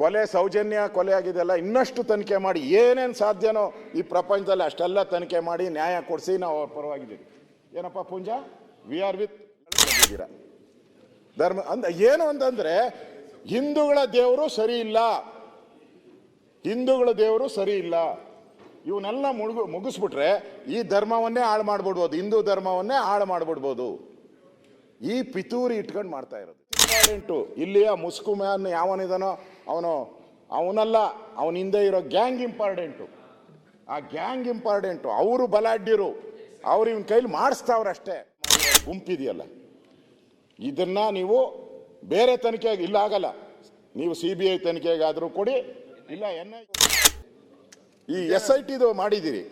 ಕೊಲೆ ಸೌಜನ್ಯ ಕೊಲೆ ಆಗಿದೆಲ್ಲ ಇನ್ನಷ್ಟು ತನಿಖೆ ಮಾಡಿ ಏನೇನು ಸಾಧ್ಯನೋ ಈ ಪ್ರಪಂಚದಲ್ಲಿ ಅಷ್ಟೆಲ್ಲ ತನಿಖೆ ಮಾಡಿ ನ್ಯಾಯ ಕೊಡಿಸಿ ನಾವು ಅವ್ರ ಪರವಾಗಿದ್ದೀವಿ. ಏನಪ್ಪ ಪುಂಜಾ? ವಿ ಆರ್ ವಿತ್ ಧರ್ಮ ಅಂದ ಏನು ಅಂತಂದ್ರೆ ಹಿಂದೂಗಳ ದೇವರು ಸರಿ ಇಲ್ಲ. ಹಿಂದೂಗಳ ದೇವರು ಸರಿ ಇಲ್ಲ. ಇವನ್ನೆಲ್ಲ ಮುಳುಗು ಮುಗಿಸ್ಬಿಟ್ರೆ ಈ ಧರ್ಮವನ್ನೇ ಹಾಳು ಮಾಡ್ಬಿಡ್ಬೋದು, ಹಿಂದೂ ಧರ್ಮವನ್ನೇ ಹಾಳು ಮಾಡ್ಬಿಡ್ಬೋದು. ಈ ಪಿತೂರಿ ಇಟ್ಕೊಂಡು ಮಾಡ್ತಾ ಇರೋದು. ಇಂಪಾರ್ಟೆಂಟು ಇಲ್ಲಿಯ ಮ್ಯಾನ್ ಯಾವನಿದಾನೋ ಅವನು, ಅವನಲ್ಲ, ಅವನ ಹಿಂದೆ ಇರೋ ಗ್ಯಾಂಗ್ ಇಂಪಾರ್ಟೆಂಟು ಆ ಗ್ಯಾಂಗ್ ಇಂಪಾರ್ಟೆಂಟು ಅವರು ಬಲಾಢ್ಯರು, ಅವ್ರು ಇವನ ಕೈಲಿ ಮಾಡಿಸ್ತಾವ್ರಷ್ಟೇ ಗುಂಪಿದೆಯಲ್ಲ. ಇದನ್ನ ನೀವು ಬೇರೆ ತನಿಖೆಗೆ ಇಲ್ಲ ಆಗಲ್ಲ. ನೀವು ಸಿ ಬಿ ಐ ತನಿಖೆಗಾದರೂ ಕೊಡಿ, ಇಲ್ಲ ಎನ್ ಐ ಈ ಎಸ್ ಐ ಟಿದು ಮಾಡಿದ್ದೀರಿ.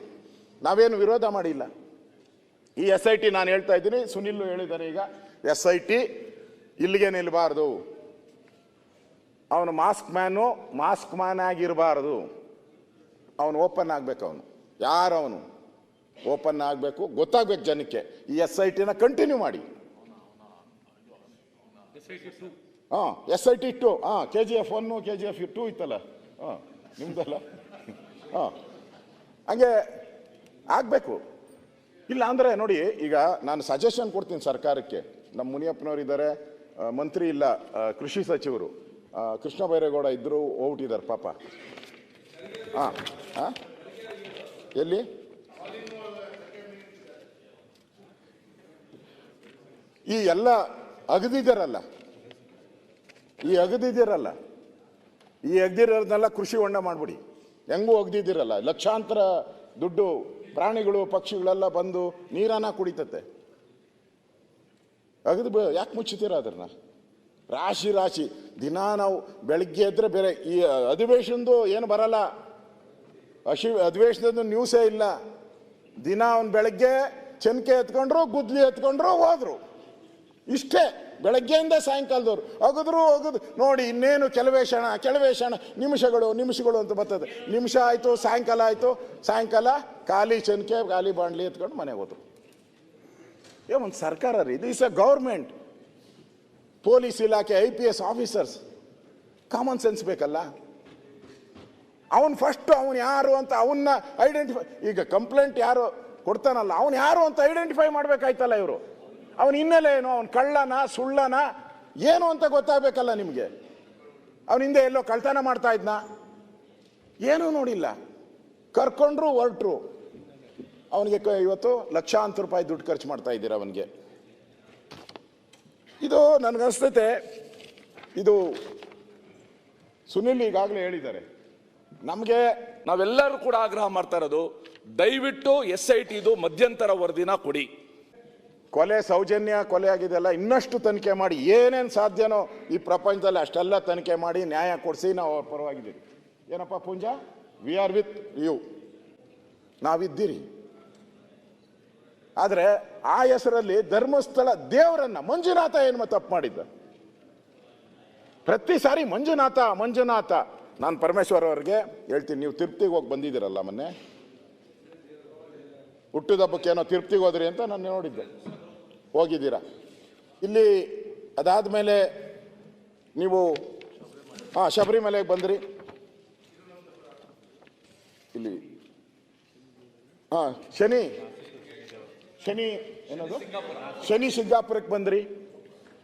ನಾವೇನು ವಿರೋಧ ಮಾಡಿಲ್ಲ. ಈ ಎಸ್ ಐ ಟಿ ನಾನು ಹೇಳ್ತಾ ಇದ್ದೀನಿ ಸುನಿಲ್ ಹೇಳಿದ್ದಾರೆ ಈಗ ಎಸ್ ಐ ಟಿ ಇಲ್ಲಿಗೆ ನಿಲ್ಲಬಾರ್ದು ಅವನು ಮಾಸ್ಕ್ ಮ್ಯಾನು, ಮಾಸ್ಕ್ ಮ್ಯಾನ್ ಆಗಿರಬಾರ್ದು. ಅವನು ಓಪನ್ ಆಗಬೇಕು ಅವನು. ಯಾರು ಅವನು ಓಪನ್ ಆಗಬೇಕು, ಗೊತ್ತಾಗಬೇಕು ಜನಕ್ಕೆ. ಈ ಎಸ್ ಐ ಟಿನ ಕಂಟಿನ್ಯೂ ಮಾಡಿ. ಹಾಂ ಎಸ್ ಐ ಟಿ ಟು ಹಾಂ K G F one K G F two ಇತ್ತಲ್ಲ? ಹಾಂ, ನಿಮ್ದಲ್ಲ? ಹಾಂ. ಹಂಗೆ ಆಗಬೇಕು. ಇಲ್ಲ ಅಂದರೆ ನೋಡಿ, ಈಗ ನಾನು ಸಜೆಷನ್ ಕೊಡ್ತೀನಿ ಸರ್ಕಾರಕ್ಕೆ. ನಮ್ಮ ಮುನಿಯಪ್ಪನವ್ರು ಇದ್ದಾರೆ ಮಂತ್ರಿ ಇಲ್ಲ ಕೃಷಿ ಸಚಿವರು. ಕೃಷ್ಣ ಬೈರೇಗೌಡ ಇದ್ದರು ಹೋಗ್ಬಿಟ್ಟಿದ್ದಾರೆ, ಪಾಪ. ಹಾಂ ಹಾಂ ಎಲ್ಲಿ? ಈ ಎಲ್ಲ ಅಗದಿದ್ದಾರಲ್ಲ ಈ ಅಗದಿದ್ದೀರಲ್ಲ ಈ ಅಗದಿರೋದನ್ನೆಲ್ಲ ಕೃಷಿ ಹೊಂಡ ಮಾಡಿಬಿಡಿ. ಹೆಂಗೂ ಅಗದಿದ್ದೀರಲ್ಲ ಲಕ್ಷಾಂತರ ದುಡ್ಡು ಪ್ರಾಣಿಗಳು, ಪಕ್ಷಿಗಳೆಲ್ಲ ಬಂದು ನೀರನ್ನ ಕುಡಿತತೆ. ಅಗದು ಯಾಕೆ ಮುಚ್ಚುತ್ತೀರ ಅದನ್ನ? ರಾಶಿ ರಾಶಿ. ದಿನ ನಾವು ಬೆಳಗ್ಗೆ ಎದ್ರೆ ಬೇರೆ ಈ ಅಧಿವೇಶನದು ಏನು ಬರಲ್ಲ. ಅಶಿ ಅಧಿವೇಶನದ ನ್ಯೂಸೇ ಇಲ್ಲ. ದಿನ ಅವ್ನು ಬೆಳಗ್ಗೆ ಚನ್ಕೆ ಎತ್ಕೊಂಡ್ರು, ಗುದ್ಲಿ ಎತ್ಕೊಂಡ್ರು, ಹೋದ್ರು. ಇಷ್ಟೇ. ಬೆಳಗ್ಗೆಯಿಂದ ಸಾಯಂಕಾಲದವ್ರು. ಅಗದ್ರು, ಅಗದು, ನೋಡಿ ಇನ್ನೇನು ಕೆಲವೇ ಕ್ಷಣ ಕೆಲವೇ ಕ್ಷಣ ನಿಮಿಷಗಳು ನಿಮಿಷಗಳು ಅಂತ ಬರ್ತದೆ. ನಿಮಿಷ ಆಯಿತು, ಸಾಯಂಕಾಲ ಆಯಿತು. ಸಾಯಂಕಾಲ ಖಾಲಿ ಚನ್ಕೆ, ಖಾಲಿ ಬಾಂಡ್ಲಿ ಎತ್ಕೊಂಡು ಮನೆಗೆ ಹೋದ್ರು. ಏ, ಒಂದು ಸರ್ಕಾರ ರೀ, ಇದು ಇಸ್ ಅ ಗೌರ್ಮೆಂಟ್ ಪೊಲೀಸ್ ಇಲಾಖೆ I P S officers common sense ಬೇಕಲ್ಲ? ಅವನು ಫಸ್ಟ್ ಅವನು ಯಾರು ಅಂತ ಅವನ್ನ ಐಡೆಂಟಿಫೈ ಈಗ ಕಂಪ್ಲೇಂಟ್ ಯಾರು ಕೊಡ್ತಾನಲ್ಲ, ಅವನು ಯಾರು ಅಂತ ಐಡೆಂಟಿಫೈ ಮಾಡಬೇಕಾಯ್ತಲ್ಲ ಇವರು? ಅವನ ಹಿನ್ನೆಲೆ ಏನು? ಅವ್ನು ಕಳ್ಳನ, ಸುಳ್ಳನ, ಏನು ಅಂತ ಗೊತ್ತಾಗಬೇಕಲ್ಲ ನಿಮಗೆ? ಅವನ ಹಿಂದೆ ಎಲ್ಲೋ ಕಳ್ತನ ಮಾಡ್ತಾ ಇದ್ನ? ಏನೂ ನೋಡಿಲ್ಲ. ಕರ್ಕೊಂಡ್ರು ಹೊರಟ್ರು. ಅವನಿಗೆ ಇವತ್ತು ಲಕ್ಷಾಂತರ ರೂಪಾಯಿ ದುಡ್ಡು ಖರ್ಚು ಮಾಡ್ತಾ ಇದ್ದೀರ ಅವನಿಗೆ. ಇದು ನನಗನ್ಸ್ತೈತೆ. ಇದು ಸುನಿಲ್ ಈಗಾಗಲೇ ಹೇಳಿದ್ದಾರೆ. ನಮಗೆ ನಾವೆಲ್ಲರೂ ಕೂಡ ಆಗ್ರಹ ಮಾಡ್ತಾ ಇರೋದು, ದಯವಿಟ್ಟು ಎಸ್ ಐ ಟಿದು ಮಧ್ಯಂತರ ವರದಿನ ಕೊಡಿ. ಕೊಲೆ ಸೌಜನ್ಯ ಕೊಲೆ ಆಗಿದೆಯಲ್ಲ ಇನ್ನಷ್ಟು ತನಿಖೆ ಮಾಡಿ, ಏನೇನು ಸಾಧ್ಯನೋ ಈ ಪ್ರಪಂಚದಲ್ಲಿ ಅಷ್ಟೆಲ್ಲ ತನಿಖೆ ಮಾಡಿ ನ್ಯಾಯ ಕೊಡಿಸಿ ನಾವು ಅವ್ರ ಪರವಾಗಿದ್ದೀವಿ. ಏನಪ್ಪ Poonja? We are with you ನಾವಿದ್ದೀರಿ. ಆದರೆ ಆ ಹೆಸರಲ್ಲಿ ಧರ್ಮಸ್ಥಳ ದೇವರನ್ನ ಮಂಜುನಾಥ ಏನು ತಪ್ಪು ಮಾಡಿದ್ದ? ಪ್ರತಿ ಸಾರಿ ಮಂಜುನಾಥ ಮಂಜುನಾಥ. ನಾನು ಪರಮೇಶ್ವರ್ ಅವ್ರಿಗೆ ಹೇಳ್ತೀನಿ, ನೀವು ತಿರುಪ್ತಿಗೆ ಹೋಗಿ ಬಂದಿದ್ದೀರಲ್ಲ ಮೊನ್ನೆ? ಹುಟ್ಟಿದಬ್ಬಕ್ಕೆ ಏನೋ ತಿರುಪ್ತಿಗೆ ಹೋದ್ರಿ ಅಂತ ನಾನು ನೋಡಿದ್ದೆ. ಹೋಗಿದ್ದೀರಾ? ಇಲ್ಲಿ ಅದಾದಮೇಲೆ ನೀವು, ಹಾಂ, ಶಬರಿಮಲೆಗೆ ಬಂದ್ರಿ. ಇಲ್ಲಿ, ಹಾಂ, ಶನಿ. ಶನಿ ಏನದು? ಶನಿ ಸಿಂಗಾಪುರಕ್ಕೆ ಬಂದ್ರಿ.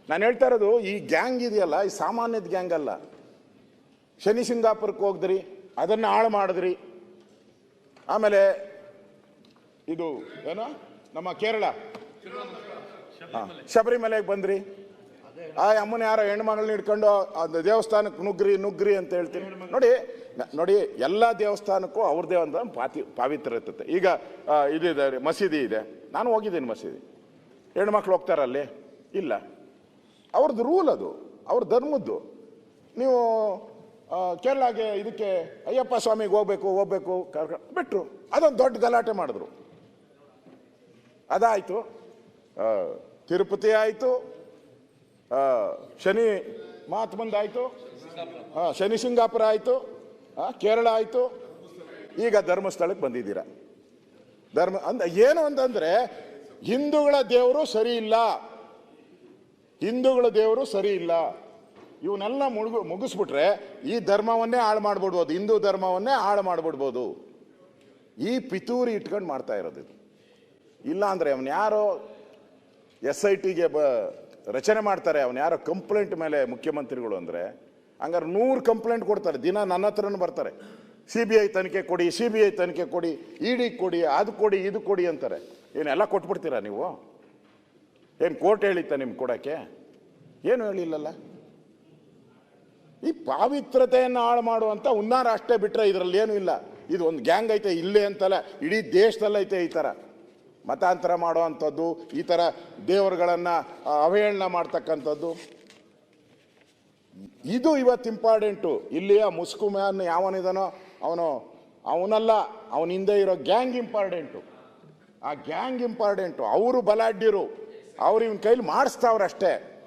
ನಾನು ಹೇಳ್ತಾ ಇರೋದು ಈ ಗ್ಯಾಂಗ್ ಇದೆಯಲ್ಲ ಈ ಸಾಮಾನ್ಯದ ಗ್ಯಾಂಗ್ ಅಲ್ಲ. ಶನಿ ಸಿಂಗಾಪುರಕ್ಕೆ ಹೋಗಿದ್ರಿ ಅದನ್ನು ಹಾಳು ಮಾಡಿದ್ರಿ. ಆಮೇಲೆ ಇದು ಏನೋ? ನಮ್ಮ ಕೇರಳ. ಹಾಂ ಶಬರಿಮಲೆಗೆ ಬಂದ್ರಿ. ಆ ಅಮ್ಮನ ಯಾರೋ ಹೆಣ್ಮಗಳನ್ನ ಹಿಡ್ಕೊಂಡು ಅದು ದೇವಸ್ಥಾನಕ್ಕೆ ನುಗ್ರಿ ನುಗ್ರಿ ಅಂತ ಹೇಳ್ತೀನಿ. ನೋಡಿ ನೋಡಿ, ಎಲ್ಲ ದೇವಸ್ಥಾನಕ್ಕೂ ಅವ್ರದ್ದೇ ಒಂದು ಪಾತಿ ಪಾವಿತ್ರ್ಯ ಇರ್ತದೆ ಈಗ ಇದಿದೆ ಮಸೀದಿ ಇದೆ. ನಾನು ಹೋಗಿದ್ದೀನಿ ಮಸೀದಿ. ಹೆಣ್ಮಕ್ಳು ಹೋಗ್ತಾರಲ್ಲಿ ಇಲ್ಲ. ಅವ್ರದ್ದು ರೂಲ್ ಅದು. ಅವ್ರ ಧರ್ಮದ್ದು. ನೀವು ಕೇರಳಗೆ ಇದಕ್ಕೆ ಅಯ್ಯಪ್ಪ ಸ್ವಾಮಿಗೆ ಹೋಗ್ಬೇಕು ಹೋಗ್ಬೇಕು ಕರ್ಕ- ಬಿಟ್ಟರು ಅದೊಂದು ದೊಡ್ಡ ಗಲಾಟೆ ಮಾಡಿದ್ರು. ಅದಾಯಿತು. ತಿರುಪತಿ ಆಯಿತು. ಶನಿ ಮಹಾತ್ಮಂದಾಯಿತು ಹಾಂ ಶನಿ, ಸಿಂಗಾಪುರ ಆಯಿತು. ಕೇರಳ ಆಯಿತು. ಈಗ ಧರ್ಮಸ್ಥಳಕ್ಕೆ ಬಂದಿದ್ದೀರ. ಧರ್ಮ ಅಂದ, ಏನು ಅಂತಂದ್ರೆ, ಹಿಂದೂಗಳ ದೇವರು ಸರಿ ಇಲ್ಲ. ಹಿಂದೂಗಳ ದೇವರು ಸರಿ ಇಲ್ಲ. ಇವನ್ನೆಲ್ಲ ಮುಳುಗು, ಮುಗಿಸ್ಬಿಟ್ರೆ ಈ ಧರ್ಮವನ್ನೇ ಹಾಳು ಮಾಡ್ಬಿಡ್ಬೋದು, ಹಿಂದೂ ಧರ್ಮವನ್ನೇ ಹಾಳು ಮಾಡ್ಬಿಡ್ಬೋದು. ಈ ಪಿತೂರಿ ಇಟ್ಕೊಂಡು ಮಾಡ್ತಾ ಇರೋದು ಇದು. ಇಲ್ಲ ಅಂದ್ರೆ ಅವನು ಯಾರೋ ಎಸ್ ಐ ಟಿಗೆ ಬ, ರಚನೆ ಮಾಡ್ತಾರೆ, ಅವನು ಯಾರೋ ಕಂಪ್ಲೇಂಟ್ ಮೇಲೆ ಮುಖ್ಯಮಂತ್ರಿಗಳು ಅಂದರೆ ಹಂಗಾರೆ ನೂರು ಕಂಪ್ಲೇಂಟ್ ಕೊಡ್ತಾರೆ. ದಿನ ನನ್ನ ಹತ್ರನೂ ಬರ್ತಾರೆ. ಸಿ ಬಿ ಐ ತನಿಖೆ ಕೊಡಿ ಸಿ ಬಿ ಐ ತನಿಖೆ ಕೊಡಿ ಇಡಿ ಕೊಡಿ, ಅದು ಕೊಡಿ, ಇದು ಕೊಡಿ ಅಂತಾರೆ. ಏನೆಲ್ಲ ಕೊಟ್ಬಿಡ್ತೀರಾ ನೀವು? ಏನು ಕೋರ್ಟ್ ಹೇಳಿತ್ತ ನಿಮ್ಗೆ ಕೊಡೋಕ್ಕೆ? ಏನು ಹೇಳಿಲ್ಲಲ್ಲ? ಈ ಪಾವಿತ್ರತೆಯನ್ನು ಹಾಳು ಮಾಡುವಂಥ ಉನ್ನಾರ ಅಷ್ಟೇ ಬಿಟ್ಟರೆ ಇದರಲ್ಲಿ ಏನೂ ಇಲ್ಲ. ಇದು ಒಂದು ಗ್ಯಾಂಗ್ ಐತೆ, ಇಲ್ಲೇ ಅಂತಲ್ಲ, ಇಡೀ ದೇಶದಲ್ಲೈತೆ ಈ ಥರ. ಮತಾಂತರ ಮಾಡುವಂಥದ್ದು, ಈ ಥರ ದೇವರುಗಳನ್ನು ಅವಹೇಳನ ಮಾಡ್ತಕ್ಕಂಥದ್ದು. ಇದು ಇವತ್ತು ಇಂಪಾರ್ಟೆಂಟು. ಇಲ್ಲಿಯ ಮುಸ್ಕು ಮ್ಯಾನ್ ಯಾವನಿದಾನೋ ಅವನು, ಅವನಲ್ಲ, ಅವನ ಹಿಂದೆ ಇರೋ ಗ್ಯಾಂಗ್ ಇಂಪಾರ್ಟೆಂಟು. ಆ ಗ್ಯಾಂಗ್ ಇಂಪಾರ್ಟೆಂಟು, ಅವರು ಬಲಾಢ್ಯರು, ಅವ್ರು ಇವನ ಕೈಲಿ ಮಾಡಿಸ್ತಾವ್ರೆ ಅಷ್ಟೇ.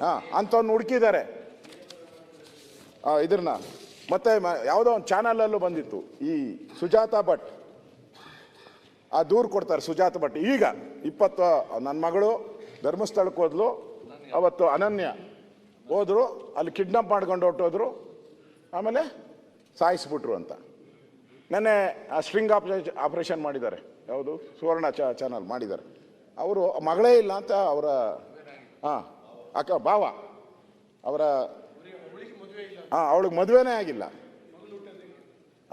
ಹಾಂ, ಅಂಥವ್ನು ಹುಡುಕಿದ್ದಾರೆ ಇದ್ರನ್ನ. ಮತ್ತೆ ಯಾವುದೋ ಒಂದು ಚಾನಲಲ್ಲೂ ಬಂದಿತ್ತು, ಈ ಸುಜಾತ ಭಟ್. ಆ, ದೂರು ಕೊಡ್ತಾರೆ ಸುಜಾತ ಭಟ್. ಈಗ ಇಪ್ಪತ್ತು, ನನ್ನ ಮಗಳು ಧರ್ಮಸ್ಥಳಕ್ಕೆ ಹೋದ್ಲು, ಅವತ್ತು ಅನನ್ಯ. ಹೋದ್ರು, ಅಲ್ಲಿ ಕಿಡ್ನಾಪ್ ಮಾಡ್ಕೊಂಡು ಹೊಟ್ಟೋದ್ರು ಆಮೇಲೆ ಸಾಯಿಸ್ಬಿಟ್ರು ಅಂತ. ನೆನ್ನೆ ಆ ಸ್ಟ್ರಿಂಗ್ ಆಪ್ರೇಷ ಆಪ್ರೇಷನ್ ಮಾಡಿದ್ದಾರೆ. ಯಾವುದು? ಸುವರ್ಣ ಚ ಚಾನಲ್ ಮಾಡಿದ್ದಾರೆ. ಅವರು ಮಗಳೇ ಇಲ್ಲ ಅಂತ ಅವರ, ಹಾಂ, ಅಕ್ಕ, ಭಾವ, ಅವರ, ಹಾಂ, ಅವಳಿಗೆ ಮದುವೆನೇ ಆಗಿಲ್ಲ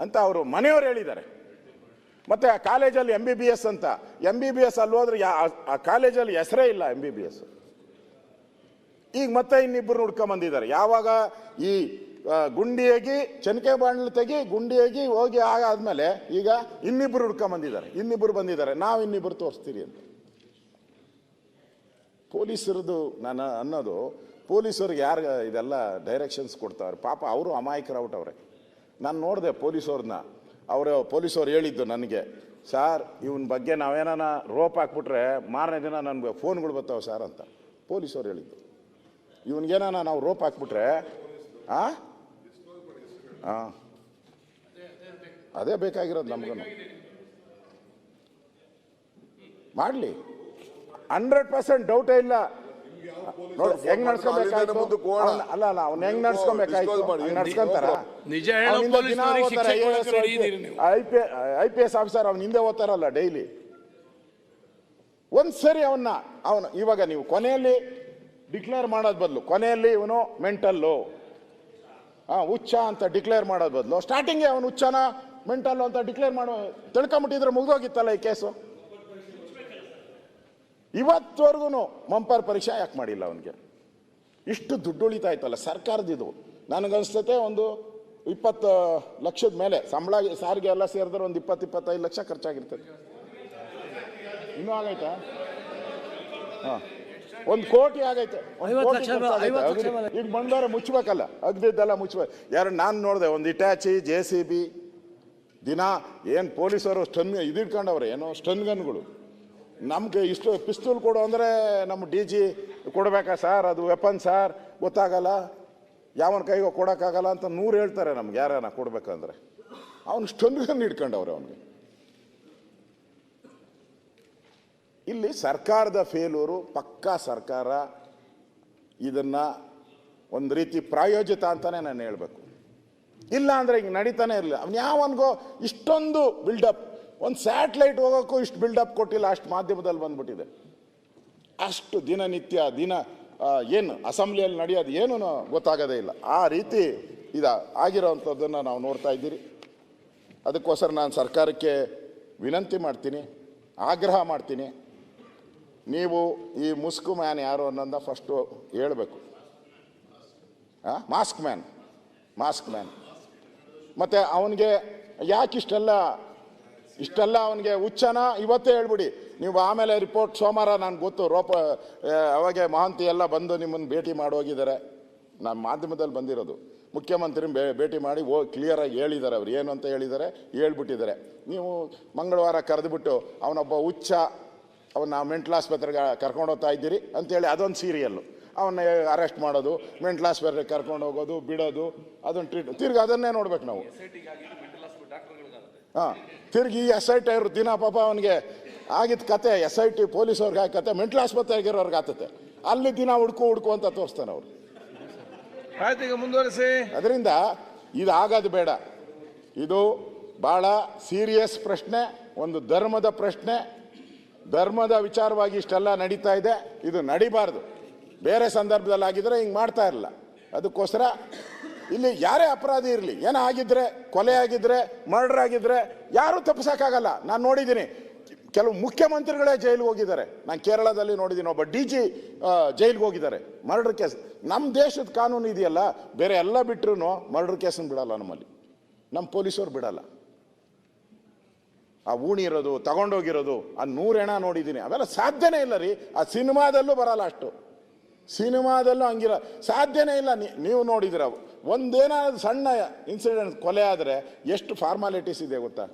ಅಂತ ಅವರು ಮನೆಯವರು ಹೇಳಿದ್ದಾರೆ. ಮತ್ತು ಆ ಕಾಲೇಜಲ್ಲಿ ಎಂ ಬಿ ಬಿ ಎಸ್ ಅಂತ ಎಂ ಬಿ ಬಿ ಎಸ್ ಅಲ್ಲಿ ಹೋದ್ರೆ ಯಾ, ಆ ಕಾಲೇಜಲ್ಲಿ ಹೆಸರೇ ಇಲ್ಲ ಎಂ ಬಿ ಬಿ ಎಸ್ ಈಗ ಮತ್ತೆ ಇನ್ನಿಬ್ಬರು ಹುಡ್ಕೊಂಬಂದಿದ್ದಾರೆ. ಯಾವಾಗ ಈ ಗುಂಡಿಯಾಗಿ, ಚನಕೆ ಬಾಣ್ಲು ತೆಗಿ ಗುಂಡಿಯಾಗಿ ಹೋಗಿ ಆಗಾದ್ಮೇಲೆ ಈಗ ಇನ್ನಿಬ್ಬರು ಹುಡ್ಕೊಂಬಂದಿದ್ದಾರೆ. ಇನ್ನಿಬ್ಬರು ಬಂದಿದ್ದಾರೆ. ನಾವು ಇನ್ನಿಬ್ಬರು ತೋರಿಸ್ತೀರಿ ಅಂತ. ಪೊಲೀಸರದು ನಾನು ಅನ್ನೋದು, ಪೊಲೀಸರಿಗೆ ಯಾರು ಇದೆಲ್ಲ ಡೈರೆಕ್ಷನ್ಸ್ ಕೊಡ್ತಾವ್ರೆ? ಪಾಪ ಅವರು ಅಮಾಯಕರವ್ಟವ್ರೆ ನಾನು ನೋಡಿದೆ ಪೊಲೀಸವ್ರನ್ನ ಅವರು, ಪೊಲೀಸವ್ರು ಹೇಳಿದ್ದು ನನಗೆ, ಸಾರ್, ಇವನ ಬಗ್ಗೆ ನಾವೇನಾನ ರೋಪ್ ಹಾಕ್ಬಿಟ್ರೆ ಮಾರನೇ ದಿನ ನನಗೆ ಫೋನ್ಗಳು ಬರ್ತಾವೆ ಸರ್ ಅಂತ. ಪೊಲೀಸವ್ರು ಹೇಳಿದ್ದು. ಇವನಿಗೇನಾನ ನಾವು ರೋಪ್ ಹಾಕ್ಬಿಟ್ರೆ ಆ? ಹಾಂ ಅದೇ ಬೇಕಾಗಿರೋದು ನಮಗೂ ಮಾಡಲಿ. ಹಂಡ್ರೆಡ್ ಪರ್ಸೆಂಟ್ ಡೌಟೇ ಇಲ್ಲ. ನೋಡಿ ಹೆಂಗ್ ನಡ್ಸ್ಕೊಬೇಕಾಯ್ತು? ಅಲ್ಲ ಅಲ್ಲ ಅವ್ನ ಹೆಂಗ್ ನಡ್ಸ್ಕೊಬೇಕಾಯ್ತು? ನಡ್ಸ್ಕೊಂತಾರ? ಇದೀರಿ ನೀವು. ಐ ಪಿ ಎಸ್ ಆಫೀಸರ್ ಅವ್ನ ಹಿಂದೆ ಓದ್ತಾರಲ್ಲ ಡೈಲಿ. ಒಂದ್ಸರಿ ಅವನ್ನ ಅವನು ಇವಾಗ ನೀವು ಕೊನೆಯಲ್ಲಿ ಡಿಕ್ಲೇರ್ ಮಾಡೋದು ಬದಲು. ಕೊನೆಯಲ್ಲಿ ಇವನು ಮೆಂಟಲ್ಲು. ಹಾಂ, ಹುಚ್ಚ ಅಂತ ಡಿಕ್ಲೇರ್ ಮಾಡೋದು ಬದಲು. ಸ್ಟಾರ್ಟಿಂಗೇ ಅವನು ಹುಚ್ಚನ, ಮೆಂಟಲ್ಲು ಅಂತ ಡಿಕ್ಲೇರ್ ಮಾಡೋ, ತಿಳ್ಕೊಂಬಿಟ್ಟಿದ್ರೆ ಮುಗ್ದೋಗಿತ್ತಲ್ಲ ಈ ಕೇಸು? ಇವತ್ತವರೆಗೂ ಮಂಪರ್ ಪರೀಕ್ಷೆ ಯಾಕೆ ಮಾಡಿಲ್ಲ ಅವನಿಗೆ? ಇಷ್ಟು ದುಡ್ಡು ಉಳಿತಾ ಇತ್ತಲ್ಲ ಸರ್ಕಾರದಿದು ನನಗನ್ಸ್ತತೆ ಒಂದು ಇಪ್ಪತ್ತು ಲಕ್ಷದ ಮೇಲೆ. ಸಂಬಳ, ಸಾರಿಗೆ ಎಲ್ಲ ಸೇರಿದ್ರೆ ಒಂದು ಇಪ್ಪತ್ತು, ಇಪ್ಪತ್ತೈದು ಲಕ್ಷ ಖರ್ಚಾಗಿರ್ತದೆ. ಇನ್ನೂ ಆಗೈತಾ? ಹಾಂ. ಒಂದು ಕೋಟಿ ಆಗೈತೆ. ಈಗ ಬಂದವರೆ ಮುಚ್ಚಬೇಕಲ್ಲ ಅಗ್ದಿದ್ದೆಲ್ಲ ಮುಚ್ಚಬೇಕು. ಯಾರು ನಾನು ನೋಡಿದೆ ಒಂದು ಇಟ್ಯಾಚಿ ಜೆ ಸಿ ಬಿ ದಿನ ಏನು ಪೊಲೀಸರು ಸ್ಟನ್ ಇದಿಟ್ಕೊಂಡವ್ರೆ ಏನೋ ಸ್ಟನ್ ಗನ್ಗಳು. ನಮ್ಗೆ ಇಷ್ಟು ಪಿಸ್ತೂಲ್ ಕೊಡು ಅಂದರೆ ನಮ್ಮ ಡಿ ಜಿ ಕೊಡಬೇಕಾ ಸರ್? ಅದು ವೆಪನ್ ಸರ್? ಗೊತ್ತಾಗಲ್ಲ. ಯಾವನ ಕೈಗೋ ಕೊಡೋಕ್ಕಾಗಲ್ಲ ಅಂತ ನೂರು ಹೇಳ್ತಾರೆ ನಮ್ಗೆ ಯಾರನ್ನ ಕೊಡಬೇಕಂದ್ರೆ. ಅವನು ಸ್ಟನ್ ಗನ್ ಇಟ್ಕೊಂಡವ್ರೆ ಅವನಿಗೆ. ಇಲ್ಲಿ ಸರ್ಕಾರದ ಫೇಲೂರು ಪಕ್ಕಾ ಸರ್ಕಾರ ಇದನ್ನ ಒಂದು ರೀತಿ ಪ್ರಾಯೋಜಿತ ಅಂತಾನೆ ನಾನು ಹೇಳಬೇಕು. ಇಲ್ಲ ಅಂದ್ರೆ ಹಿಂಗೆ ನಡೀತಾನೆ ಇರಲಿಲ್ಲ. ಅವ್ನು ಯಾವನ್ಗೋ ಇಷ್ಟೊಂದು ಬಿಲ್ಡಪ್ ಒಂದು ಸ್ಯಾಟ್ಲೈಟ್ ಹೋಗೋಕ್ಕೂ ಇಷ್ಟು ಬಿಲ್ಡಪ್ ಕೊಟ್ಟಿಲ್ಲ, ಅಷ್ಟು ಮಾಧ್ಯಮದಲ್ಲಿ ಬಂದ್ಬಿಟ್ಟಿದೆ. ಅಷ್ಟು ದಿನನಿತ್ಯ, ದಿನ ಏನು ಅಸೆಂಬ್ಲಿಯಲ್ಲಿ ನಡೆಯೋದು ಏನು ಗೊತ್ತಾಗೋದೇ ಇಲ್ಲ. ಆ ರೀತಿ ಇದು ಆಗಿರೋವಂಥದ್ದನ್ನು ನಾವು ನೋಡ್ತಾ ಇದ್ದೀರಿ. ಅದಕ್ಕೋಸ್ಕರ ನಾನು ಸರ್ಕಾರಕ್ಕೆ ವಿನಂತಿ ಮಾಡ್ತೀನಿ, ಆಗ್ರಹ ಮಾಡ್ತೀನಿ. ನೀವು ಈ ಮುಸ್ಕು ಮ್ಯಾನ್ ಯಾರು ಅನ್ನೋದ ಫಸ್ಟು ಹೇಳಬೇಕು. ಮಾಸ್ಕ್ ಮ್ಯಾನ್ ಮಾಸ್ಕ್ ಮ್ಯಾನ್ ಮತ್ತು ಅವನಿಗೆ ಯಾಕೆ ಇಷ್ಟೆಲ್ಲ ಇಷ್ಟೆಲ್ಲ ಅವನಿಗೆ ಹುಚ್ಚನ ಇವತ್ತೇ ಹೇಳ್ಬಿಡಿ. ನೀವು ಆಮೇಲೆ ರಿಪೋರ್ಟ್ ಸೋಮವಾರ ನಾನು ಗೊತ್ತು, ರೋಪ ಅವಾಗೆ ಮಹಾಂತಿ ಎಲ್ಲ ಬಂದು ನಿಮ್ಮನ್ನು ಭೇಟಿ ಮಾಡಿ ಹೋಗಿದ್ದಾರೆ. ನಮ್ಮ ಮಾಧ್ಯಮದಲ್ಲಿ ಬಂದಿರೋದು. ಮುಖ್ಯಮಂತ್ರಿ ಭೇಟಿ ಮಾಡಿ ಓ ಕ್ಲಿಯರಾಗಿ ಹೇಳಿದ್ದಾರೆ ಅವ್ರು. ಏನು ಅಂತ ಹೇಳಿದ್ದಾರೆ? ಹೇಳ್ಬಿಟ್ಟಿದ್ದಾರೆ. ನೀವು ಮಂಗಳವಾರ ಕರೆದುಬಿಟ್ಟು ಅವನೊಬ್ಬ ಹುಚ್ಚ ಅವನ್ನ ಮೆಂಟಲ್ ಆಸ್ಪತ್ರೆಗೆ ಕರ್ಕೊಂಡು ಹೋಗ್ತಾ ಇದ್ದೀರಿ ಅಂತೇಳಿ ಅದೊಂದು ಸೀರಿಯಲ್ಲು. ಅವನ್ನ ಅರೆಸ್ಟ್ ಮಾಡೋದು ಮೆಂಟಲ್ ಆಸ್ಪತ್ರೆಗೆ ಕರ್ಕೊಂಡು ಹೋಗೋದು ಬಿಡೋದು ಅದೊಂದು ಟ್ರೀಟ್ ತಿರ್ಗಿ ಅದನ್ನೇ ನೋಡ್ಬೇಕು ನಾವು. ಹಾಂ ತಿರ್ಗಿ ಈ ಎಸ್ ಐ ಟಿ ಅವರು ದಿನ ಪಾಪ ಅವನಿಗೆ ಆಗಿದ್ದ ಕತೆ ಎಸ್ ಐ ಟಿ ಪೊಲೀಸವ್ರಿಗೆ ಆಗ ಕತೆ ಮೆಂಟಲ್ ಆಸ್ಪತ್ರೆಗೆ ಆಗಿರೋರ್ಗೆ ಆತತೆ ಅಲ್ಲಿ ದಿನ ಹುಡ್ಕು ಹುಡ್ಕು ಅಂತ ತೋರಿಸ್ತಾನೆ ಅವರು. ಆಯ್ತು ಈಗ ಮುಂದುವರಿಸಿ. ಅದರಿಂದ ಇದು ಆಗೋದು ಬೇಡ. ಇದು ಭಾಳ ಸೀರಿಯಸ್ ಪ್ರಶ್ನೆ ಒಂದು ಧರ್ಮದ ಪ್ರಶ್ನೆ ಧರ್ಮದ ವಿಚಾರವಾಗಿ ಇಷ್ಟೆಲ್ಲ ನಡೀತಾ ಇದೆ, ಇದು ನಡಿಬಾರ್ದು. ಬೇರೆ ಸಂದರ್ಭದಲ್ಲಿ ಆಗಿದ್ರೆ ಹಿಂಗೆ ಮಾಡ್ತಾ ಇರಲಿಲ್ಲ ಅದಕ್ಕೋಸ್ಕರ ಇಲ್ಲಿ ಯಾರೇ ಅಪರಾಧಿ ಇರಲಿ, ಏನೋ ಆಗಿದ್ರೆ, ಕೊಲೆ ಆಗಿದ್ರೆ, ಮರ್ಡರ್ ಆಗಿದ್ರೆ, ಯಾರೂ ತಪ್ಪಿಸೋಕ್ಕಾಗಲ್ಲ. ನಾನು ನೋಡಿದ್ದೀನಿ, ಕೆಲವು ಮುಖ್ಯಮಂತ್ರಿಗಳೇ ಜೈಲಿಗೆ ಹೋಗಿದ್ದಾರೆ. ನಾನು ಕೇರಳದಲ್ಲಿ ನೋಡಿದ್ದೀನಿ, ಒಬ್ಬ ಡಿ ಜಿ ಜೈಲಿಗೆ ಹೋಗಿದ್ದಾರೆ. ಮರ್ಡರ್ ಕೇಸ್ ನಮ್ಮ ದೇಶದ ಕಾನೂನು ಇದೆಯಲ್ಲ, ಬೇರೆ ಎಲ್ಲ ಬಿಟ್ಟರು ಮರ್ಡರ್ ಕೇಸನ್ನು ಬಿಡಲ್ಲ ನಮ್ಮಲ್ಲಿ. ನಮ್ಮ ಪೊಲೀಸರು ಬಿಡಲ್ಲ. ಆ ಊಣಿ ಇರೋದು ತಗೊಂಡೋಗಿರೋದು, ಆ ನೂರೆಣ ನೋಡಿದ್ದೀನಿ. ಅವೆಲ್ಲ ಸಾಧ್ಯನೇ ಇಲ್ಲ ರೀ. ಆ ಸಿನಿಮಾದಲ್ಲೂ ಬರಲ್ಲ ಅಷ್ಟು. ಸಿನಿಮಾದಲ್ಲೂ ಹಂಗಿರ ಸಾಧ್ಯನೇ ಇಲ್ಲ. ನೀವು ನೋಡಿದಿರ ಒಂದೇನಾದ್ರು ಸಣ್ಣ ಇನ್ಸಿಡೆಂಟ್ ಕೊಲೆ ಆದರೆ ಎಷ್ಟು ಫಾರ್ಮಾಲಿಟೀಸ್ ಇದೆ ಗೊತ್ತಾ?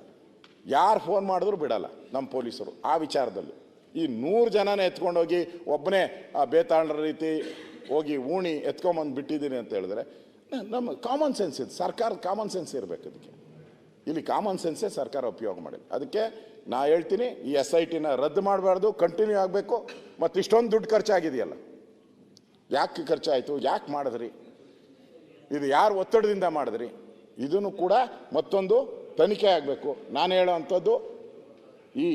ಯಾರು ಫೋನ್ ಮಾಡಿದ್ರು ಬಿಡಲ್ಲ ನಮ್ಮ ಪೊಲೀಸರು ಆ ವಿಚಾರದಲ್ಲಿ. ಈ ನೂರು ಜನನ ಎತ್ಕೊಂಡೋಗಿ ಒಬ್ಬನೇ ಆ ಬೇತಾಳರ ರೀತಿ ಹೋಗಿ ಊಣಿ ಎತ್ಕೊಂಬಂದು ಬಿಟ್ಟಿದ್ದೀನಿ ಅಂತ ಹೇಳಿದ್ರೆ ನಮ್ಮ ಕಾಮನ್ ಸೆನ್ಸ್ ಇದೆ. ಸರ್ಕಾರದ ಕಾಮನ್ ಸೆನ್ಸ್ ಇರಬೇಕು ಅದಕ್ಕೆ ಇಲ್ಲಿ ಕಾಮನ್ ಸೆನ್ಸೇ ಸರ್ಕಾರ ಉಪಯೋಗ ಮಾಡಿದೆ ಅದಕ್ಕೆ ನಾ ಹೇಳ್ತೀನಿ ಈ ಎಸ್ ಐ ಟಿನ ರದ್ದು ಮಾಡಬಾರ್ದು ಕಂಟಿನ್ಯೂ ಆಗಬೇಕು ಮತ್ತು ಇಷ್ಟೊಂದು ದುಡ್ಡು ಖರ್ಚಾಗಿದೆಯಲ್ಲ. ಯಾಕೆ ಖರ್ಚಾಯಿತು ಯಾಕೆ ಮಾಡಿದ್ರಿ? ಇದು ಯಾರು ಒತ್ತಡದಿಂದ ಮಾಡಿದ್ರಿ? ಇದನ್ನು ಕೂಡ ಮತ್ತೊಂದು ತನಿಖೆ ಆಗಬೇಕು. ನಾನು ಹೇಳೋವಂಥದ್ದು ಈ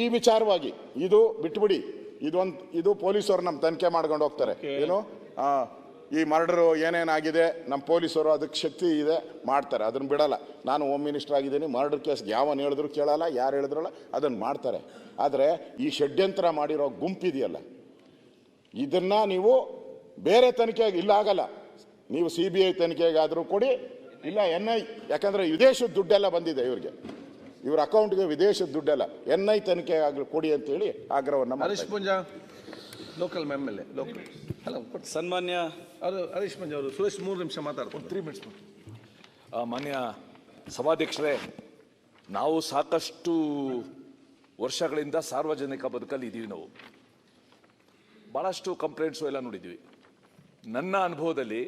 ಈ ವಿಚಾರವಾಗಿ ಇದು ಬಿಟ್ಬಿಡಿ. ಇದೊಂದು ಇದು ಪೊಲೀಸರು ನಮ್ಮ ತನಿಖೆ ಮಾಡ್ಕೊಂಡು ಹೋಗ್ತಾರೆ. ಏನು? ಈ ಮರ್ಡರು ಏನೇನಾಗಿದೆ ನಮ್ಮ ಪೊಲೀಸರು ಅದಕ್ಕೆ ಶಕ್ತಿ ಇದೆ ಮಾಡ್ತಾರೆ. ಅದನ್ನು ಬಿಡಲ್ಲ. ನಾನು ಹೋಮ್ ಮಿನಿಸ್ಟರ್ ಆಗಿದ್ದೀನಿ ಮರ್ಡರ್ ಕೇಸ್ ಯಾವನ್ನು ಹೇಳಿದ್ರು ಕೇಳಲ್ಲ ಯಾರು ಹೇಳಿದ್ರಲ್ಲ ಅದನ್ನು ಮಾಡ್ತಾರೆ. ಆದರೆ ಈ ಷಡ್ಯಂತ್ರ ಮಾಡಿರೋ ಗುಂಪಿದೆಯಲ್ಲ ಇದನ್ನು ನೀವು ಬೇರೆ ತನಿಖೆಗೆ ಇಲ್ಲ ಆಗಲ್ಲ. ನೀವು ಸಿ ಬಿ ಐ ತನಿಖೆಗಾದರೂ ಕೊಡಿ ಇಲ್ಲ ಎನ್ ಐ ಯಾಕಂದರೆ ವಿದೇಶದ ದುಡ್ಡೆಲ್ಲ ಬಂದಿದೆ ಇವ್ರಿಗೆ. ಇವ್ರ ಅಕೌಂಟ್ಗೆ ವಿದೇಶದ ದುಡ್ಡೆಲ್ಲ ಎನ್ ಐ ತನಿಖೆ ಆಗಲಿ ಕೊಡಿ ಅಂತೇಳಿ ಆಗ್ರಹವನ್ನು Harish Punja. Local ma'am L A local hello ಸನ್ಮಾನ್ಯ ಅದು ಹರೀಶ್ ಮಂಜು ಅವರು ಸುರೇಶ್ ಮೂರು ನಿಮಿಷ ಮಾತಾಡ್ಕೊಂಡು. ತ್ರೀ ಮಿನಿಟ್ಸ್ ಮಾನ್ಯ ಸಭಾಧ್ಯಕ್ಷರೇ ನಾವು ಸಾಕಷ್ಟು ವರ್ಷಗಳಿಂದ ಸಾರ್ವಜನಿಕ ಬದುಕಲ್ಲಿ ಇದ್ದೀವಿ ನಾವು. ಭಾಳಷ್ಟು ಕಂಪ್ಲೇಂಟ್ಸು ಎಲ್ಲ ನೋಡಿದ್ವಿ. ನನ್ನ ಅನುಭವದಲ್ಲಿ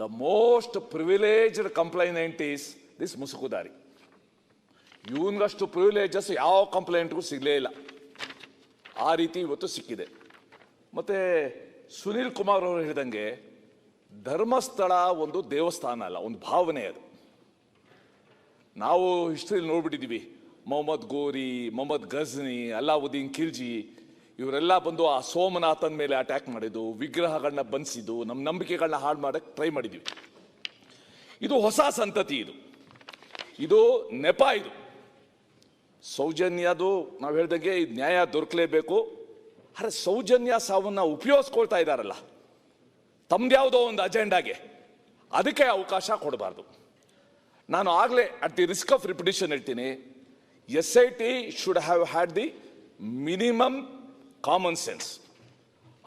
the most privileged complainant is this ಮುಸುಕುದಾರಿ. ಇವನ್ಗಷ್ಟು ಪ್ರಿವಿಲೇಜಸ್ ಯಾವ ಕಂಪ್ಲೇಂಟ್ಗೂ ಸಿಗಲೇ ಇಲ್ಲ. ಆ ರೀತಿ ಇವತ್ತು ಸಿಕ್ಕಿದೆ. ಮತ್ತು ಸುನೀಲ್ ಕುಮಾರ್ ಅವರು ಹೇಳಿದಂಗೆ ಧರ್ಮಸ್ಥಳ ಒಂದು ದೇವಸ್ಥಾನ ಅಲ್ಲ, ಒಂದು ಭಾವನೆ ಅದು. ನಾವು ಹಿಸ್ಟ್ರಿಯಲ್ಲಿ ನೋಡ್ಬಿಟ್ಟಿದ್ದೀವಿ. ಮೊಹಮ್ಮದ್ ಗೋರಿ, ಮೊಹಮ್ಮದ್ ಗಜ್ನಿ, ಅಲ್ಲಾವುದ್ದೀನ್ ಖಿಲ್ಜಿ, ಇವರೆಲ್ಲ ಬಂದು ಆ ಸೋಮನಾಥನ ಮೇಲೆ ಅಟ್ಯಾಕ್ ಮಾಡಿದ್ದು ವಿಗ್ರಹಗಳನ್ನ ಬಂಧಿಸಿದ್ದು ನಮ್ಮ ನಂಬಿಕೆಗಳನ್ನ ಹಾಳು ಮಾಡಕ್ಕೆ ಟ್ರೈ ಮಾಡಿದ್ವಿ ಇದು ಹೊಸ ಸಂತತಿ ಇದು. ಇದು ನೆಪ ಇದು. ಸೌಜನ್ಯದು, ನಾವು ಹೇಳ್ದಂಗೆ ನ್ಯಾಯ ದೊರಕಲೇಬೇಕು. ಅರೆ ಸೌಜನ್ಯ ಸಾವನ್ನ ಉಪಯೋಗಿಸ್ಕೊಳ್ತಾ ಇದ್ದಾರಲ್ಲ ತಮ್ದ್ಯಾವುದೋ ಒಂದು ಅಜೆಂಡಾಗೆ. ಅದಕ್ಕೆ ಅವಕಾಶ ಕೊಡಬಾರ್ದು. ನಾನು ಆಗಲೇ at the risk of repetition ಹೇಳ್ತೀನಿ. S I T should have had the minimum common sense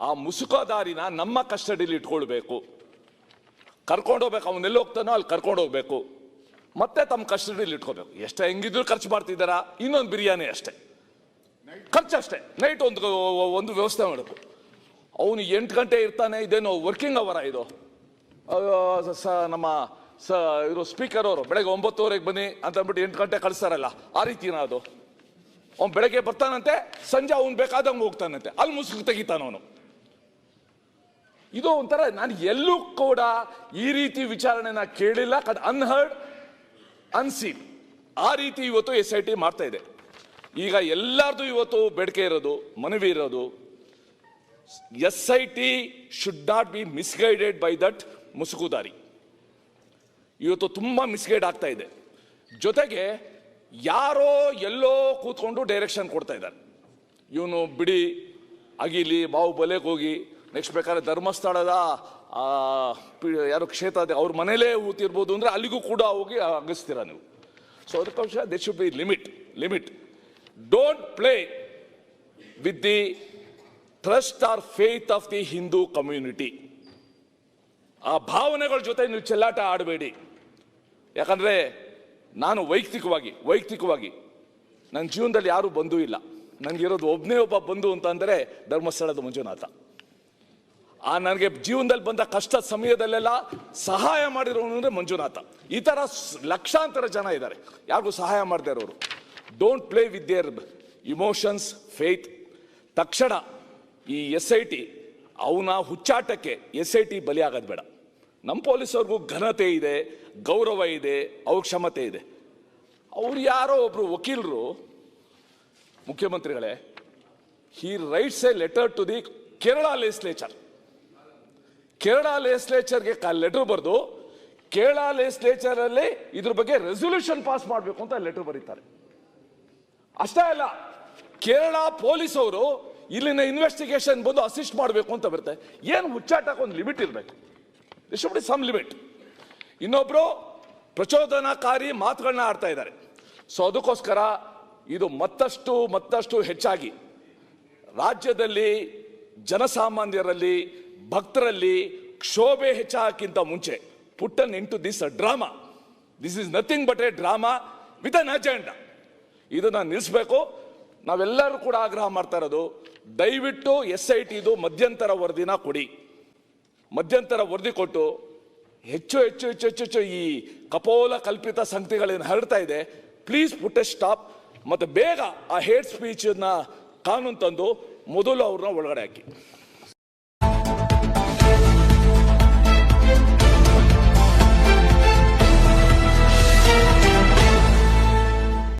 ಆ ಮುಸುಕದಾರಿನ ನಮ್ಮ ಕಸ್ಟಡಿಲಿ ಇಟ್ಕೊಳ್ಬೇಕು. ಕರ್ಕೊಂಡು ಹೋಗ್ಬೇಕು, ಅವನು ಎಲ್ಲಿ ಹೋಗ್ತಾನೋ ಅಲ್ಲಿ ಕರ್ಕೊಂಡು ಹೋಗ್ಬೇಕು. ಮತ್ತೆ ತಮ್ಮ ಕಸ್ಟಡಿಲಿ ಇಟ್ಕೋಬೇಕು ಎಷ್ಟೇ ಹೆಂಗಿದ್ರು ಖರ್ಚು ಮಾಡ್ತಿದ್ದಾರಾ? ಇನ್ನೊಂದು ಬಿರಿಯಾನಿ ಅಷ್ಟೇ. ಖರ್ಚು ಅಷ್ಟೇ. ನೈಟ್ ಒಂದು ಒಂದು ವ್ಯವಸ್ಥೆ ಮಾಡಬೇಕು. ಅವನು ಎಂಟು ಗಂಟೆ ಇರ್ತಾನೆ ಇದೇನು ವರ್ಕಿಂಗ್ ಅವರ ಇದು. ಸ- ನಮ್ಮ, ಸ, ಇವರು ಸ್ಪೀಕರ್ ಅವರು, ಬೆಳಗ್ಗೆ ಒಂಬತ್ತುವರೆಗೆ ಬನ್ನಿ ಅಂತ ಅಂದ್ಬಿಟ್ಟು ಎಂಟು ಗಂಟೆ ಕಳಿಸ್ತಾರಲ್ಲ, ಆ ರೀತಿನ ಅದು ಅವ್ನು ಬೆಳಗ್ಗೆ ಬರ್ತಾನಂತೆ, ಸಂಜೆ ಅವ್ನು ಬೇಕಾದಂಗೆ ಹೋಗ್ತಾನಂತೆ. ಅಲ್ಲಿ ಮುಸುಕು ತೆಗಿತಾನ ಅವನು. ಇದು ಒಂಥರ, ನಾನು ಎಲ್ಲೂ ಕೂಡ ಈ ರೀತಿ ವಿಚಾರಣೆನ ಕೇಳಿಲ್ಲ ಕಟ್ ಅನ್ಹರ್ಡ್ ಅನ್ಸೀನ್ ಆ ರೀತಿ ಇವತ್ತು ಎಸ್ ಐ ಟಿ ಮಾಡ್ತಾ ಇದೆ. ಈಗ ಎಲ್ಲರದು ಇವತ್ತು ಬೇಡಿಕೆ ಇರೋದು, ಮನವಿ ಇರೋದು S I T should not be misguided by that ಮುಸುಕುದಾರಿ. ಇವತ್ತು ತುಂಬ ಮಿಸ್ಗೈಡ್ ಆಗ್ತಾ ಇದೆ. ಜೊತೆಗೆ ಯಾರೋ ಎಲ್ಲೋ ಕೂತ್ಕೊಂಡು ಡೈರೆಕ್ಷನ್ ಕೊಡ್ತಾ ಇದ್ದಾರೆ. ಇವನು ಬಿಡಿ, ಅಗಿಲಿ ಬಾಹುಬಲೆಗೆ ಹೋಗಿ ನೆಕ್ಸ್ಟ್ ಬೇಕಾದ್ರೆ ಧರ್ಮಸ್ಥಳದ ಯಾರು ಕ್ಷೇತ್ರ ಇದೆ ಅವ್ರ ಮನೇಲೇ ಊತಿರ್ಬೋದು ಅಂದರೆ ಅಲ್ಲಿಗೂ ಕೂಡ ಹೋಗಿ ಅಗಿಸ್ತೀರ ನೀವು. ಸೊ ಅದಕ್ಕೋಸ್ಕರ they should be limit limit don't play with the trust or faith of the Hindu community ಆ ಭಾವನೆಗಳ ಜೊತೆ ನೀವು ಚೆಲ್ಲಾಟ ಆಡಬೇಡಿ. ಯಾಕಂದರೆ ನಾನು ವೈಯಕ್ತಿಕವಾಗಿ ವೈಯಕ್ತಿಕವಾಗಿ ನನ್ನ ಜೀವನದಲ್ಲಿ ಯಾರೂ ಬಂಧು ಇಲ್ಲ. ನನಗಿರೋದು ಒಬ್ಬನೇ ಒಬ್ಬ ಬಂಧು ಅಂತ ಅಂದರೆ ಧರ್ಮಸ್ಥಳದ ಮಂಜುನಾಥ. ಆ ನನಗೆ ಜೀವನದಲ್ಲಿ ಬಂದ ಕಷ್ಟ ಸಮಯದಲ್ಲೆಲ್ಲ ಸಹಾಯ ಮಾಡಿರೋನು ಅಂದರೆ ಮಂಜುನಾಥ. ಈ ಥರ ಲಕ್ಷಾಂತರ ಜನ ಇದ್ದಾರೆ. ಯಾರಿಗೂ ಸಹಾಯ ಮಾಡದೇ ಇರೋರು. Don't play with their emotions faith ತಕ್ಷಣ ಈ ಎಸ್ ಐ ಟಿ ಅವನ ಹುಚ್ಚಾಟಕ್ಕೆ ಎಸ್ ಐ ಟಿ ಬಲಿಯಾಗೋದು ಬೇಡ. ನಮ್ಮ ಪೊಲೀಸವ್ರಿಗೂ ಘನತೆ ಇದೆ, ಗೌರವ ಇದೆ ಅವ್ರ ಕ್ಷಮತೆ ಇದೆ. ಅವ್ರು ಯಾರೋ ಒಬ್ರು ವಕೀಲರು, ಮುಖ್ಯಮಂತ್ರಿಗಳೇ he writes a letter to the Kerala legislature Kerala ಲೆಜಿಸ್ಲೇಚರ್ಗೆ letter ಬರೆದು ಕೇರಳ ಲೆಜಿಸ್ಲೇಚರಲ್ಲಿ ಇದ್ರ ಬಗ್ಗೆ ರೆಸೊಲ್ಯೂಷನ್ ಪಾಸ್ ಮಾಡಬೇಕು ಅಂತ ಲೆಟರ್ ಬರೀತಾರೆ. ಅಷ್ಟೇ ಅಲ್ಲ, ಕೇರಳ ಪೊಲೀಸ್ ಅವರು ಇಲ್ಲಿನ ಇನ್ವೆಸ್ಟಿಗೇಷನ್ ಬಂದು ಅಸಿಸ್ಟ್ ಮಾಡಬೇಕು ಅಂತ ಬರುತ್ತೆ. ಏನು ಹುಚ್ಚಾಟಕ್ಕೆ ಒಂದು ಲಿಮಿಟ್ ಇರಬೇಕು? ಬಿ ಸಮ್ ಲಿಮಿಟ್ ಇನ್ನೊಬ್ಬರು ಪ್ರಚೋದನಾಕಾರಿ ಮಾತುಗಳನ್ನ ಆಡ್ತಾ ಇದ್ದಾರೆ. ಸೊ ಅದಕ್ಕೋಸ್ಕರ ಇದು ಮತ್ತಷ್ಟು ಮತ್ತಷ್ಟು ಹೆಚ್ಚಾಗಿ ರಾಜ್ಯದಲ್ಲಿ ಜನಸಾಮಾನ್ಯರಲ್ಲಿ, ಭಕ್ತರಲ್ಲಿ ಕ್ಷೋಭೆ ಹೆಚ್ಚಾಗಕ್ಕಿಂತ ಮುಂಚೆ put an into this a drama this is nothing but a drama with an agenda ಇದನ್ನ ನಿಲ್ಲಿಸಬೇಕು ನಾವೆಲ್ಲರೂ ಕೂಡ ಆಗ್ರಹ ಮಾಡ್ತಾ ಇರೋದು, ದಯವಿಟ್ಟು ಎಸ್ ಐ ಟಿದು ಮಧ್ಯಂತರ ವರದಿನ ಕೊಡಿ. ಮಧ್ಯಂತರ ವರದಿ ಕೊಟ್ಟು ಹೆಚ್ಚು ಹೆಚ್ಚು ಹೆಚ್ಚು ಹೆಚ್ಚು ಹೆಚ್ಚು ಈ ಕಪೋಲ ಕಲ್ಪಿತ ಸಂಗತಿಗಳೇನು ಹರಡ್ತಾ ಇದೆ ಪ್ಲೀಸ್ ಪುಟ್ಟೆ ಸ್ಟಾಪ್ ಮತ್ತು ಬೇಗ ಆ ಹೇಟ್ ಸ್ಪೀಚನ್ನ ಕಾನೂನು ತಂದು ಮೊದಲು ಅವ್ರನ್ನ ಒಳಗಡೆ ಹಾಕಿ.